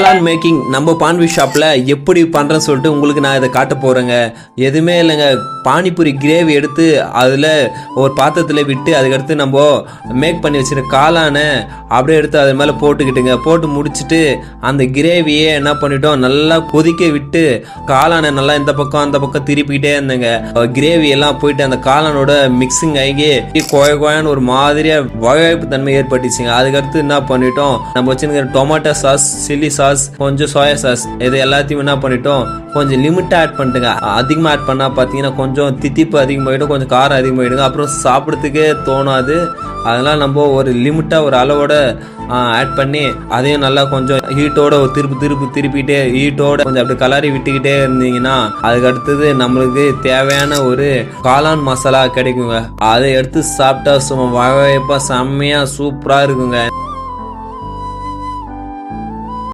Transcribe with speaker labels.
Speaker 1: காளான் மேக்கிங் நம்ம பான்வி ஷாப்பில் எப்படி பண்ணுறேன்னு சொல்லிட்டு உங்களுக்கு நான் இதை காட்ட போகிறேங்க எதுவுமே இல்லைங்க. பானிபூரி கிரேவி எடுத்து அதில் ஒரு பாத்திரத்தில் விட்டு அதுக்கடுத்து நம்ம மேக் பண்ணி வச்சுருக்க காளானை அப்படியே எடுத்து அது மேலே போட்டுக்கிட்டுங்க. போட்டு முடிச்சுட்டு அந்த கிரேவியை என்ன பண்ணிட்டோம்? நல்லா கொதிக்க விட்டு காளானை நல்லா இந்த பக்கம் அந்த பக்கம் திருப்பிக்கிட்டே இருந்தேங்க. கிரேவி எல்லாம் போயிட்டு அந்த காளானோட மிக்சிங் ஆகி கோய கோயான்னு ஒரு மாதிரியாக வகைப்பு தன்மை ஏற்பட்டுச்சுங்க. அதுக்கடுத்து என்ன பண்ணிட்டோம்? நம்ம வச்சிருக்கிற டொமேட்டோ சாஸ் சில்லி சாஸ் கொஞ்சம் சோயா சாஸ் இது எல்லாத்தையும் என்ன பண்ணிட்டோம் கொஞ்சம் லிமிட்டாக ஆட் பண்ணிட்டுங்க. அதிகமாக ஆட் பண்ணால் பார்த்தீங்கன்னா கொஞ்சம் தித்திப்பு அதிகமாகிடும் கொஞ்சம் காரம் அதிகமாகிடுங்க அப்புறம் சாப்பிட்றதுக்கே தோணாது. அதெல்லாம் நம்ம ஒரு லிமிட்டாக ஒரு அளவோட ஆட் பண்ணி அதையும் நல்லா கொஞ்சம் ஹீட்டோட திருப்பி திருப்பி திருப்பிட்டே ஹீட்டோட கொஞ்சம் அப்படி கலரி விட்டுக்கிட்டே இருந்தீங்கன்னா அதுக்கு அடுத்தது நம்மளுக்கு தேவையான ஒரு காளான் மசாலா கிடைக்குங்க. அதை எடுத்து சாப்பிட்டா சும்மா வகைப்பா செம்மையாக சூப்பராக இருக்குங்க.